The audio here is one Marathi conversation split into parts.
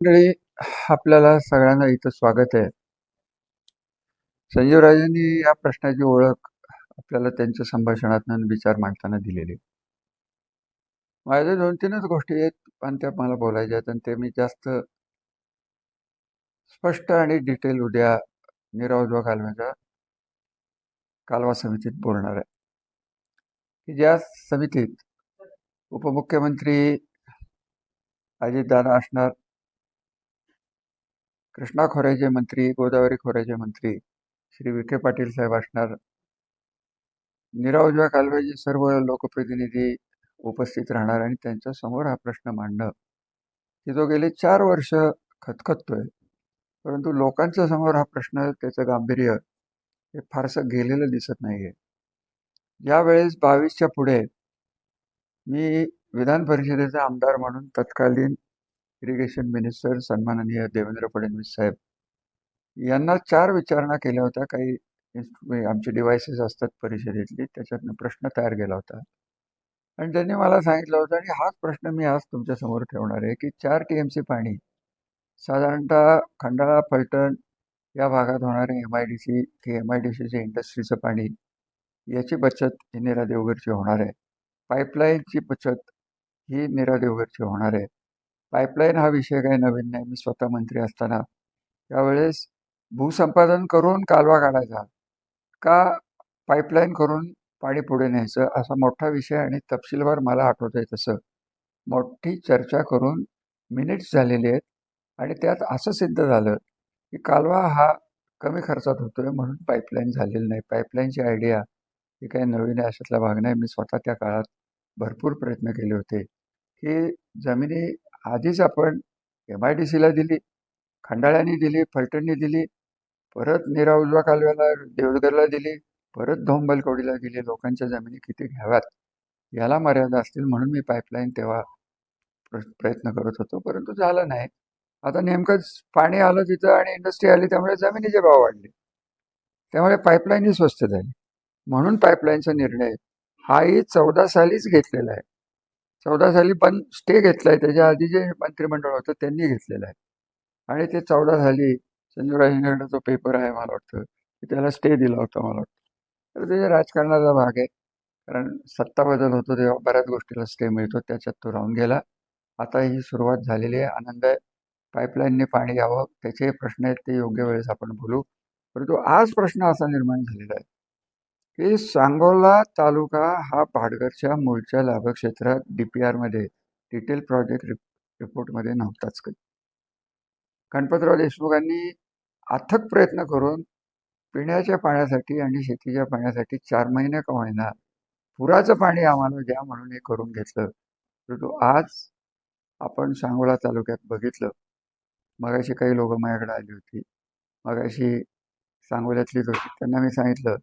मंडळी आपल्याला सगळ्यांना इथं स्वागत आहे. संजीव राजेंनी या प्रश्नाची ओळख आपल्याला त्यांच्या संभाषणातून विचार मांडताना दिलेली. माझ्या दोन तीनच गोष्टी आहेत पण त्या मला बोलायच्या आहेत आणि ते मी जास्त स्पष्ट आणि डिटेल उद्या निरावजवा कालव्याच्या कालवा समितीत बोलणार आहे. की ज्या समितीत उपमुख्यमंत्री अजितदादा असणार कृष्णा खोऱ्याचे मंत्री गोदावरी खोऱ्याचे मंत्री श्री विखे पाटील साहेब असणार. निरावजवा कालव्याचे सर्व लोकप्रतिनिधी उपस्थित राहणार आणि त्यांच्यासमोर हा प्रश्न मांडणं. की तो गेले चार वर्ष खतखततोय परंतु लोकांच्या समोर हा प्रश्न त्याचं गांभीर्य हे फारसं गेलेलं दिसत नाहीये. आहे यावेळेस बावीसच्या पुढे मी विधान परिषदेचा आमदार म्हणून तत्कालीन इरिगेशन मिनिस्टर सन्माननीय देवेंद्र फडणवीस साहेब. यांना चार विचारणा केल्या होत्या. काही आमचे डिव्हायसेस असतात परिषदेतली. त्याच्यातनं प्रश्न तयार केला होता. आणि त्यांनी मला सांगितलं होतं आणि हाच प्रश्न मी आज तुमच्यासमोर ठेवणार आहे की चार टी एम सी पाणी साधारणतः खंडाळा फलटण या भागात होणारे एम आय डी सी की एम आय डी सीचे इंडस्ट्रीचं पाणी याची बचत ही निरा देवघरची होणार आहे. पाईपलाईनची बचत ही निरा देवघरची होणार आहे. पाईपलाईन हा विषय काही नवीन नाही. मी स्वतः मंत्री असताना त्यावेळेस भूसंपादन करून कालवा काढायचा का पाईपलाईन करून पाणी पुढे न्यायचं असा मोठा विषय आणि तपशीलवार मला आठवत आहे तसं. मोठी चर्चा करून मिनिट्स झालेले आहेत आणि त्यात असं सिद्ध झालं की कालवा हा कमी खर्चात होतोय म्हणून पाईपलाईन झालेली नाही. पाईपलाईनची आयडिया ही काही नवीन आहे अशातला भाग नाही. मी स्वतः त्या काळात भरपूर प्रयत्न केले होते की जमिनी आधीच आपण एम आय डी सीला दिली खंडाळ्याने दिली फलटणने दिली परत निरा उजवा कालव्याला देवगरला दिली परत धोंबलकवडीला दिली लोकांच्या जमिनी किती घ्याव्यात याला मर्यादा असतील म्हणून मी पाईपलाईन तेव्हा प्र- प्रयत्न करत होतो परंतु झालं नाही. आता नेमकंच पाणी आलं तिथं आणि इंडस्ट्री आली त्यामुळे जमिनीचे भाव वाढले. त्यामुळे पाईपलाईनही स्वस्त झाली. म्हणून पाईपलाईनचा निर्णय हाही चौदा सालीच घेतलेला आहे. चौदा साली पण स्टे घेतलाय. त्याच्या आधी जे मंत्रिमंडळ होतं त्यांनी घेतलेलं आहे. आणि ते चौदा साली संजूराजेंकडे जो पेपर आहे मला वाटतं त्याला स्टे दिला होता मला वाटतं. तर त्याच्या राजकारणाचा भाग आहे. कारण सत्ता बदल होतो तेव्हा बऱ्याच गोष्टीला स्टे मिळतो. त्याच्यात तो राहून गेला. आता ही सुरुवात झालेली आहे. आनंद आहे पाईपलाईनने पाणी यावं त्याचे प्रश्न आहेत. ते योग्य वेळेस आपण बोलू. परंतु आज प्रश्न असा निर्माण झालेला आहे. की सांगोला तालुका हा भाटघरच्या मूळच्या लाभक्षेत्रात डी पी आरमध्ये डिटेल प्रोजेक्ट रिपोर्टमध्ये नव्हताच कधी. गणपतराव देशमुखांनी अथक प्रयत्न करून पिण्याच्या पाण्यासाठी आणि शेतीच्या पाण्यासाठी चार महिने का होईना पुराचं पाणी आम्हाला द्या म्हणून हे करून घेतलं. परंतु आज आपण सांगोला तालुक्यात बघितलं. मगाशी काही लोक माझ्याकडे आली होती. मगाशी सांगोल्यातलीच होती त्यांना मी सांगितलं.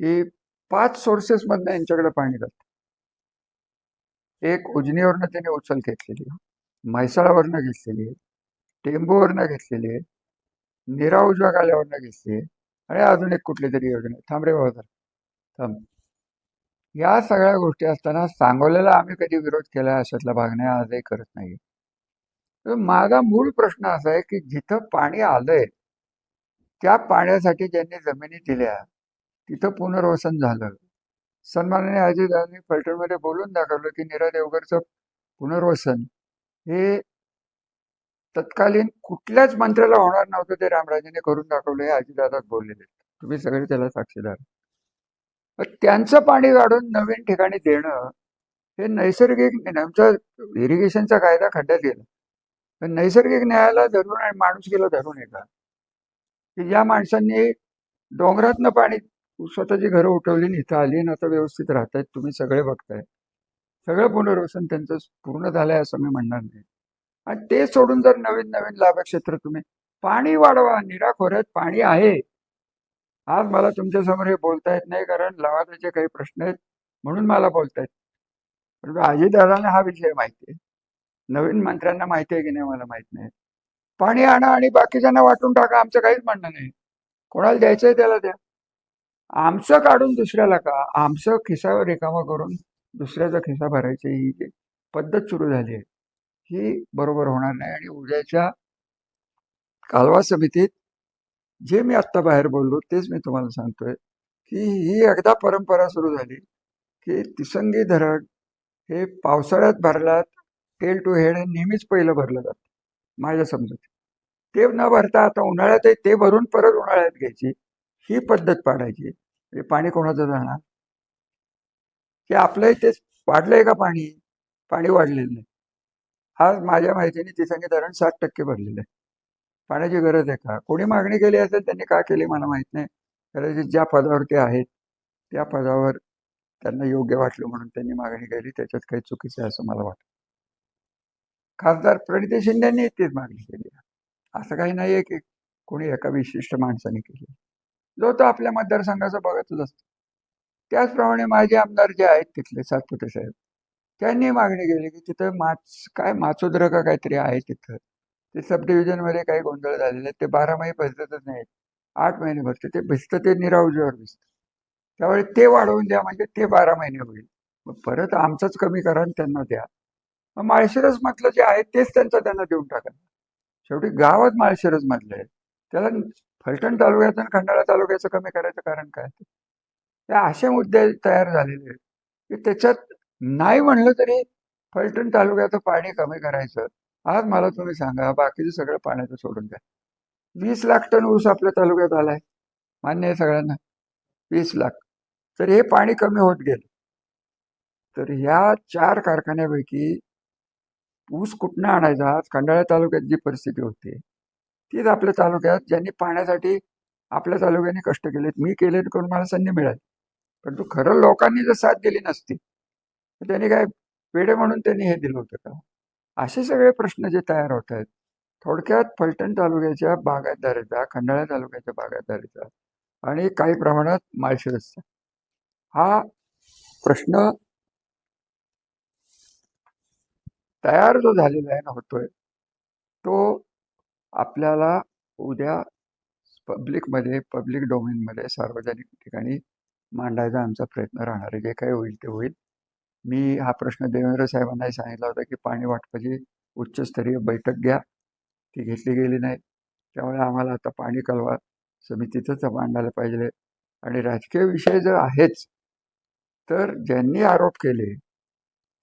की पाच सोर्सेसमधनं यांच्याकडे पाणी जातं. एक उजनीवरनं त्याने उचल घेतलेली आहे म्हैसाळावरनं घेतलेली आहे टेंबूवरनं घेतलेली आहे निरा उजव्या गाल्यावरनं घेतली आहे आणि अजून एक कुठली तरी योजना. थांबरे थांब बाबा थांब. या सगळ्या गोष्टी असताना सांगोल्याला आम्ही कधी विरोध केला अशातला भाग नाही आजही करत नाही तर माझा मूळ प्रश्न असा आहे की जिथं पाणी आलंय त्या पाण्यासाठी ज्यांनी जमिनी दिल्या तिथं पुनर्वसन झालं. सन्माननीय अजितदादांनी फलटणमध्ये बोलून दाखवलं की नीरा देवगरचं पुनर्वसन हे तत्कालीन कुठल्याच मंत्र्याला होणार नव्हतं ते रामराजेने करून दाखवलं हे अजितदादाच बोललेले तुम्ही सगळे त्याला साक्षीदार. पण त्यांचं पाणी काढून नवीन ठिकाणी देणं हे नैसर्गिक आमचा इरिगेशनचा कायदा खड्ड्यात गेला. पण नैसर्गिक न्यायाला धरून आणि माणूस गेलो धरून एका. की या माणसांनी डोंगरातनं पाणी स्वतःची घरं उठवली आणि इथं आली आणि आता व्यवस्थित राहतायत तुम्ही सगळे बघताय सगळं पुनर्वसन त्यांचं पूर्ण झालंय असं मी म्हणणार नाही. आणि ते सोडून जर नवीन नवीन लाभक्षेत्र तुम्ही पाणी वाढवा निरा खोऱ्यात पाणी आहे. आज मला तुमच्यासमोर हे बोलता येत नाही कारण लवादाचे काही प्रश्न आहेत म्हणून मला बोलतायत. येत परंतु हा विषय माहिती आहे. नवीन मंत्र्यांना माहिती आहे की नाही मला माहीत नाही. पाणी आणा आणि बाकीच्यांना वाटून टाका आमचं काहीच म्हणणं नाही. कोणाला द्यायचंय त्याला द्या. आमचं काढून दुसऱ्याला का? आमचं खिसावर रिकामा करून दुसऱ्याचा खिसा भरायची ही जी पद्धत सुरू झाली आहे. ही बरोबर होणार नाही आणि उद्याच्या कालवा समितीत जे मी आत्ता बाहेर बोललो तेच मी तुम्हाला सांगतोय की ही एकदा परंपरा सुरू झाली की तिसंगी धरण हे पावसाळ्यात भरलात टेल टू हेड हे नेहमीच पहिलं भरलं जातं माझ्या समजूत ते न भरता आता उन्हाळ्यात ते भरून परत उन्हाळ्यात घ्यायची. ही पद्धत पाडायची म्हणजे पाणी कोणाचं जाणार? की आपलं तेच वाढलंय का पाणी? पाणी वाढलेलं नाही. आज माझ्या माहितीने तिसंगी धरण सात टक्के भरलेलं आहे. पाण्याची गरज आहे का? कोणी मागणी केली असेल त्यांनी का केली मला माहीत नाही. कदाचित ज्या पदावर ते आहेत त्या पदावर त्यांना योग्य वाटलं म्हणून त्यांनी मागणी केली. त्याच्यात काही चुकीचं आहे असं मला वाटतं. खासदार प्रणिती शिंदेनी तीच मागणी केली असं काही नाही आहे की कोणी एका विशिष्ट माणसाने केली जो तो आपल्या मतदारसंघाचं बघतच असतो. त्याचप्रमाणे माझे आमदार जे आहेत तिथले सातपुते साहेब त्यांनी मागणी केली की तिथं माच काय माचोद्र का काहीतरी आहे तिथं. ते सब डिव्हिजनमध्ये काही गोंधळ झालेले आहेत ते बारा महिने भिजतच नाहीत. आठ महिने भरते ते भिजतं ते निरावजीवर भिजतं त्यावेळी ते वाढवून द्या म्हणजे ते बारा महिने होईल. मग परत आमचंच कमी करा आणि त्यांना द्या. मग माळशिरस मधलं जे आहे तेच त्यांचं त्यांना देऊन टाका. शेवटी गावात माळशिरस मधलं आहे. त्याला फलटण तालुक्याचं आणि खंडाळा तालुक्याचं कमी करायचं कारण काय? ते असे मुद्दे तयार झालेले आहेत की त्याच्यात नाही म्हणलं तरी फलटण तालुक्याचं पाणी कमी करायचं. आज मला तुम्ही सांगा बाकीचं सगळं पाण्याचं सोडून द्या. वीस लाख टन ऊस आपल्या तालुक्यात आलाय. मान्य आहे सगळ्यांना. वीस लाख. तर हे पाणी कमी होत गेलं. तर ह्या चार कारखान्यापैकी ऊस कुठनं आणायचा? आज खंडाळा तालुक्यात जी परिस्थिती होती तीच आपल्या तालुक्यात ज्यांनी पाण्यासाठी आपल्या तालुक्याने कष्ट केलेत. मी केले करून मला संधी मिळाली. परंतु खरं लोकांनी जर साथ दिली नसती तर त्यांनी काय पेढे म्हणून त्यांनी हे दिलं होतं का? असे सगळे प्रश्न जे तयार होत आहेत थोडक्यात फलटण तालुक्याच्या बागायतदारीचा खंडाळा तालुक्याच्या बागायतदारीचा आणि काही प्रमाणात माळशिरसचा हा प्रश्न तयार जो झालेला आहे ना होतोय तो आपल्याला उद्या पब्लिकमध्ये पब्लिक डोमेनमध्ये सार्वजनिक ठिकाणी मांडायचा आमचा प्रयत्न राहणार आहे. जे काही होईल ते होईल. मी हा प्रश्न देवेंद्र साहेबांनाही सांगितला होता की पाणी वाटपाची उच्चस्तरीय बैठक घ्या. ती घेतली गेली नाही. त्यामुळे आम्हाला आता पाणी कलवा समितीतच मांडायला पाहिजे. आणि राजकीय विषय जर आहेच तर ज्यांनी आरोप केले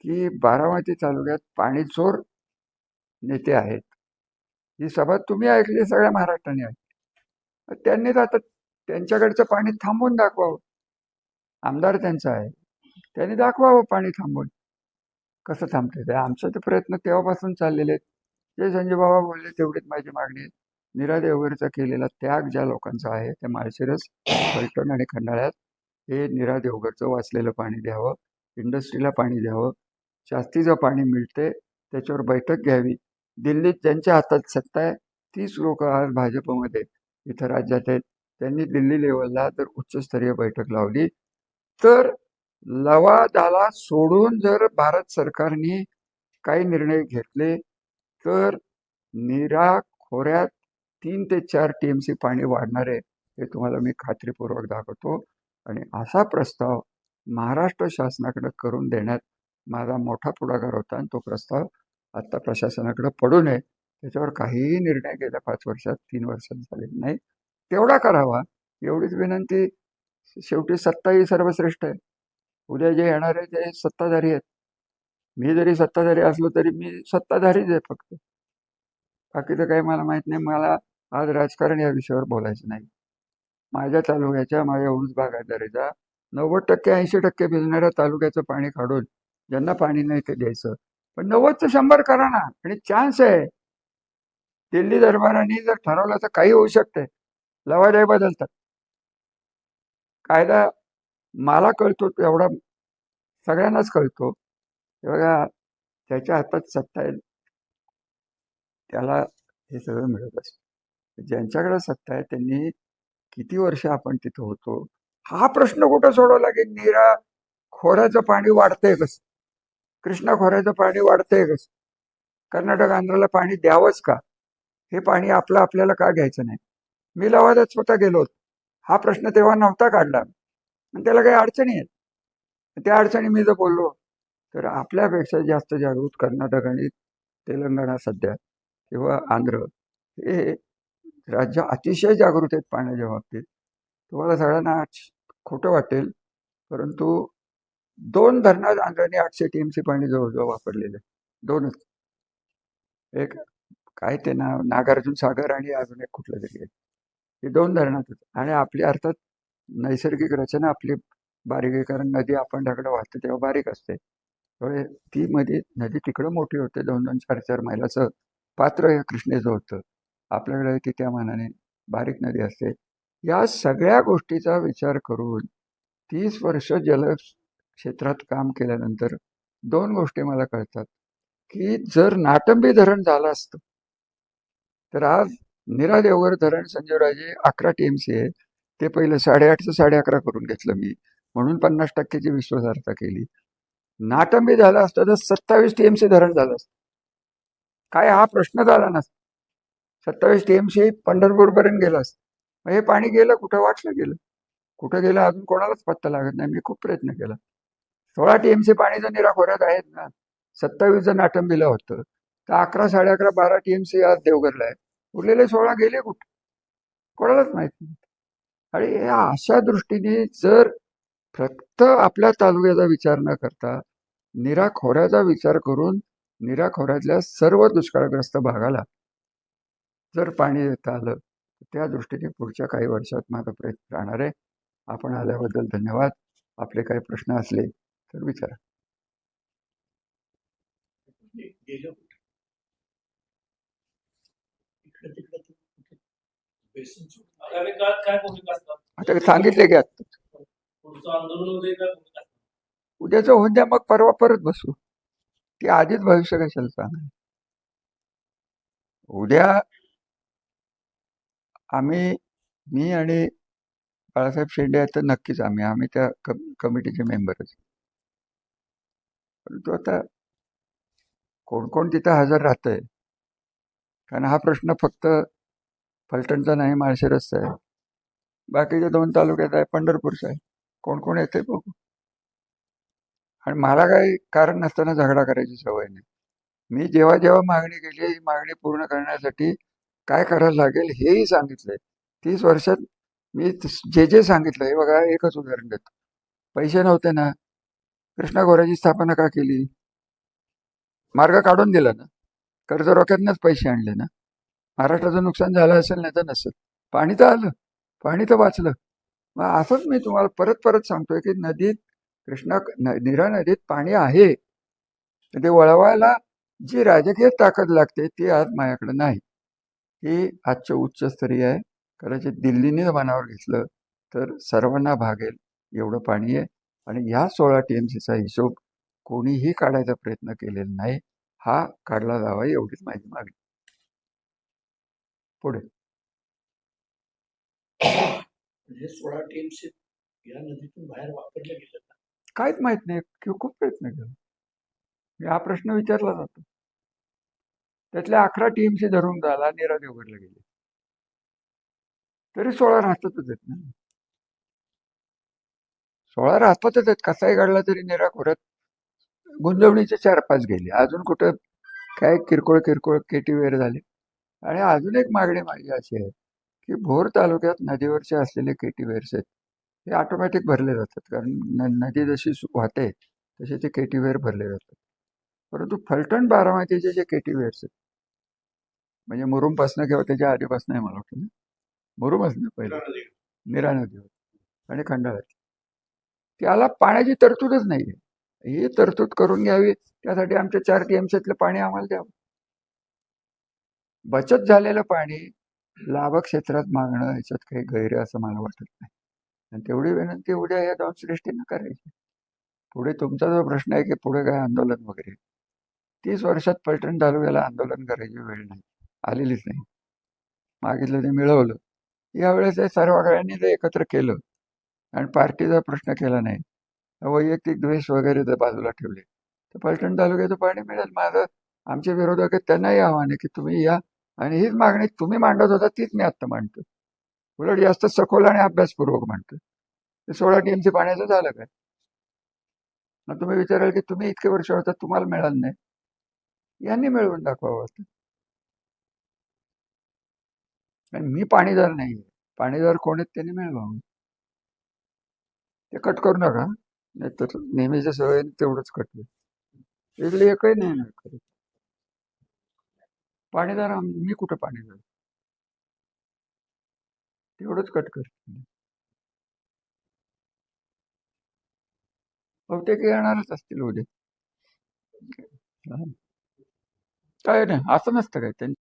की बारामती तालुक्यात पाणी चोर नेते आहेत ही सभा तुम्ही ऐकली सगळ्या महाराष्ट्राने ऐकली. त्यांनीच आता त्यांच्याकडचं पाणी थांबवून दाखवावं. आमदार त्यांचा आहे. त्यांनी दाखवावं पाणी थांबवून कसं थांबते ते? आमचे तर प्रयत्न तेव्हापासून चाललेले आहेत. जे संजय बाबा बोलले तेवढीच माझी मागणी आहे. निरा देवगरचा केलेला त्याग ज्या लोकांचा आहे त्या माळशिरस फलटण आणि खंडाळ्यात हे निरा देवगरचं वाचलेलं पाणी द्यावं इंडस्ट्रीला पाणी द्यावं जास्तीचं पाणी मिळते त्याच्यावर बैठक घ्यावी दिल्लीत ज्यांच्या हातात सत्ता आहे तीच लोक आज भाजपमध्ये इथं राज्यात आहेत. त्यांनी दिल्ली लेवलला जर उच्चस्तरीय बैठक लावली. तर लवादाला सोडून जर भारत सरकारने काही निर्णय घेतले तर निरा खोऱ्यात तीन ते चार टी एम सी पाणी वाढणार आहे हे तुम्हाला मी खात्रीपूर्वक दाखवतो. आणि असा प्रस्ताव महाराष्ट्र शासनाकडे करून देण्यात माझा मोठा पुढाकार होता आणि तो प्रस्ताव आत्ता प्रशासनाकडे पडू नये. त्याच्यावर काहीही निर्णय गेल्या पाच वर्षात तीन वर्षात झालेला नाही. तेवढा करावा. एवढीच विनंती. शेवटी सत्ता ही सर्वश्रेष्ठ आहे. उद्या जे येणारे ते सत्ताधारी आहेत. मी जरी सत्ताधारी असलो तरी मी सत्ताधारीच आहे फक्त. बाकीचं काही मला माहीत नाही. मला आज राजकारण या विषयावर बोलायचं नाही. माझ्या तालुक्याच्या माझ्या ऊस बागायतदारीचा नव्वद टक्के ऐंशी टक्के भिजणाऱ्या तालुक्याचं पाणी काढून ज्यांना पाणी नाही ते द्यायचं पण नव्वदचं शंभर करा ना. आणि चान्स आहे. दिल्ली दरबाराने जर ठरवलं तर काही होऊ शकते. लवादाई बदलतात. कायदा मला कळतो एवढा सगळ्यांनाच कळतो. तेव्हा त्याच्या हातात सत्ता आहे. त्याला हे सगळं मिळत असतं. ज्यांच्याकडे सत्ता आहे त्यांनी किती वर्ष आपण तिथं होतो? हा प्रश्न कुठं सोडवला की नीरा खोऱ्याचं पाणी वाढतंय कसं? कृष्णा खोऱ्याचं पाणी वाढतंय कसं कर्नाटक आंध्राला पाणी द्यावंच का? हे पाणी आपलं आपल्याला का घ्यायचं नाही? मी लवादात स्वतः गेलो हा प्रश्न तेव्हा नव्हता काढला. आणि त्याला काही अडचणी आहेत. त्या अडचणी मी जर बोललो तर आपल्यापेक्षा जास्त जागृत कर्नाटक आणि तेलंगणा सध्या किंवा आंध्र हे राज्य अतिशय जागृत आहेत पाण्याच्या बाबतीत. तुम्हाला सगळ्यांना खोटं वाटेल परंतु दोन धरणात आंध्राने आठशे टीएमसी पाणी जवळजवळ वापरलेलं दोनच. एक काय ते नाव नागार्जुन सागर आणि अजून एक कुठलं तरी हे दोन धरणातच आणि आपली अर्थात नैसर्गिक रचना आपली बारीक आहे कारण नदी आपण ढाकडं वाहते तेव्हा बारीक असते. त्यामुळे ती मध्ये नदी तिकडं मोठी होते दोन दोन चार चार मैलाचं पात्र या कृष्णेचं होतं. आपल्याकडे ती त्या मानाने बारीक नदी असते. या सगळ्या गोष्टीचा विचार करून तीस वर्ष जल क्षेत्रात काम केल्यानंतर दोन गोष्टी मला कळतात की जर नाटंबी धरण झालं असतं तर आज निरा देवगर धरण संजीवराजे अकरा टी एम सी आहे ते पहिलं साडेआठचं साडे अकरा करून घेतलं मी म्हणून पन्नास टक्क्याची विश्वासार्हता केली. नाटंबी झालं असतं तर सत्तावीस टी एम सी धरण झालं असतं. काय हा प्रश्न झाला नसता. सत्तावीस टी एम सी पंढरपूरपर्यंत गेलं असतं. मग हे पाणी गेलं कुठं? वाटलं गेलं. कुठं गेलं अजून कोणालाच पत्ता लागत नाही. मी खूप प्रयत्न केला. सोळा टी एम सी पाणी जर निराखोऱ्यात आहेत ना. सत्तावीस जण आटंबीला होतं. तर अकरा साडे अकरा बारा टी एम सी आज देवघरला आहे उरलेले सोळा गेले कुठं? कोणालाच माहीत नाही. आणि या अशा दृष्टीने जर फक्त आपल्या तालुक्याचा विचार न करता निरा खोऱ्याचा विचार करून निरा खोऱ्यातल्या सर्व दुष्काळग्रस्त भागाला जर पाणी देता आलं त्या दृष्टीने पुढच्या काही वर्षात माझा प्रयत्न राहणार आहे. आपण आल्याबद्दल धन्यवाद. आपले काही प्रश्न असले तर विचारा. आता सांगितले की आता. उद्याचं होऊन द्या मग परवा परत बसू. ती आधीच भविष्य कशाला सांगा उद्या आम्ही मी आणि बाळासाहेब शेंडे आहेत तर नक्कीच आम्ही आम्ही त्या कम कमिटीचे मेंबरच. परंतु आता कोण कोण तिथं हजर राहतंय? कारण हा प्रश्न फक्त फलटणचा नाही माळशिरसचा आहे. बाकीच्या दोन तालुक्यात आहे पंढरपूरचा आहे. कोण कोण येते बघू. आणि मला काही कारण नसताना झगडा करायची सवय नाही. मी जेव्हा जेव्हा मागणी केली ही मागणी पूर्ण करण्यासाठी काय करायला लागेल हेही सांगितलंय. तीस वर्षात मी जे जे सांगितलं हे बघा एकच उदाहरण देतो. पैसे नव्हते ना कृष्णा गोऱ्याची स्थापना का केली? मार्ग काढून दिला ना. कर्ज रोख्यातनंच पैसे आणले ना. महाराष्ट्राचं नुकसान झालं असेल नाही तर नसेल. पाणी तर आलं. पाणी तर वाचलं. मग असंच मी तुम्हाला परत परत सांगतोय की नदीत कृष्णा निरा नदीत पाणी आहे. ते वळवायला जी राजकीय ताकद लागते ती आज माझ्याकडे नाही. ही आजचं उच्चस्तरीय आहे. कदाचित दिल्लीने मनावर घेतलं तर सर्वांना भागेल. एवढं पाणी आहे. आणि ह्या सोळा टी एम सीचा हिशोब कोणीही काढायचा प्रयत्न केलेला नाही हा काढला जावा एवढीच माझी मागणी. पुढे. हे सोळा टीमशिप या नदीतून बाहेर वापरलं गेलं का काहीच माहीत नाही किंवा खूप प्रयत्न केला. मी हा प्रश्न विचारला जातो. त्यातल्या अकरा टीमशी धरून झाला नीरा देवगडला गेले. तरी सोळा राहतातच आहेत ना सोळा राहतातच आहेत. कसाही काढला तरी निरा खोऱ्यात गुंजवणीचे चार पाच गेले. अजून कुठं काय किरकोळ किरकोळ केटीवेर झाले. आणि अजून एक मागणी माझी अशी आहे की भोर तालुक्यात नदीवरचे असलेले केटीवेर्स आहेत हे ऑटोमॅटिक भरले जातात. कारण न नदी जशी सु- वाहते तसे ते केटीवेर भरले जातात. परंतु फलटण बारामतीचे जे केटीवेर्स आहेत म्हणजे मुरुमपासनं किंवा त्याच्या आधीपासनं आहे मला वाटतं ना. मुरुमच ना पहिलं. निरा नदीवर. आणि खंडाळ्यात त्याला पाण्याची तरतूदच नाही आहे ही तरतूद करून घ्यावी त्यासाठी आमच्या चार टीएमसीतलं पाणी आम्हाला द्यावं. बचत झालेलं पाणी लाभ क्षेत्रात मागणं याच्यात काही गैर असं मला वाटत नाही. आणि तेवढी विनंती उद्या या दोन सृष्टीनं करायची. पुढे तुमचा जो प्रश्न आहे की पुढे काय आंदोलन वगैरे तीस वर्षात पलटण तालुक्याला आंदोलन करायची वेळ नाही आलेलीच नाही. मागितलं ते मिळवलं. यावेळेस हे सर्वांनी ते एकत्र केलं. आणि पार्टीचा प्रश्न केला नाही. वैयक्तिक द्वेष वगैरे जर बाजूला ठेवले. तर पलटण तालुक्याचं पाणी मिळेल. माझं आमचे विरोधक त्यांनाही आव्हान आहे की तुम्ही या. आणि हीच मागणी तुम्ही मांडत होता तीच मी आत्ता मांडतो उलट जास्त सखोल आणि अभ्यासपूर्वक मांडतो ते सोळा टीएमसी पाण्याचं झालं काय? मग तुम्ही विचाराल की तुम्ही इतके वर्ष होता तुम्हाला मिळालं नाही. यांनी मिळवून दाखवावं असं आणि मी पाणीदार नाही पाणीदार कोण आहेत त्यांनी मिळवावं. ते कट करू नका. नाहीतर नेहमीच्या सवय तेवढंच कट होईल. इथले एकही नाही ना खरं. पाणीदार मी कुठं पाणी पाणीदार? तेवढंच कट कर बहुतेक येणारच असतील उद्या. काय नाही असं नसतं काय त्यांनी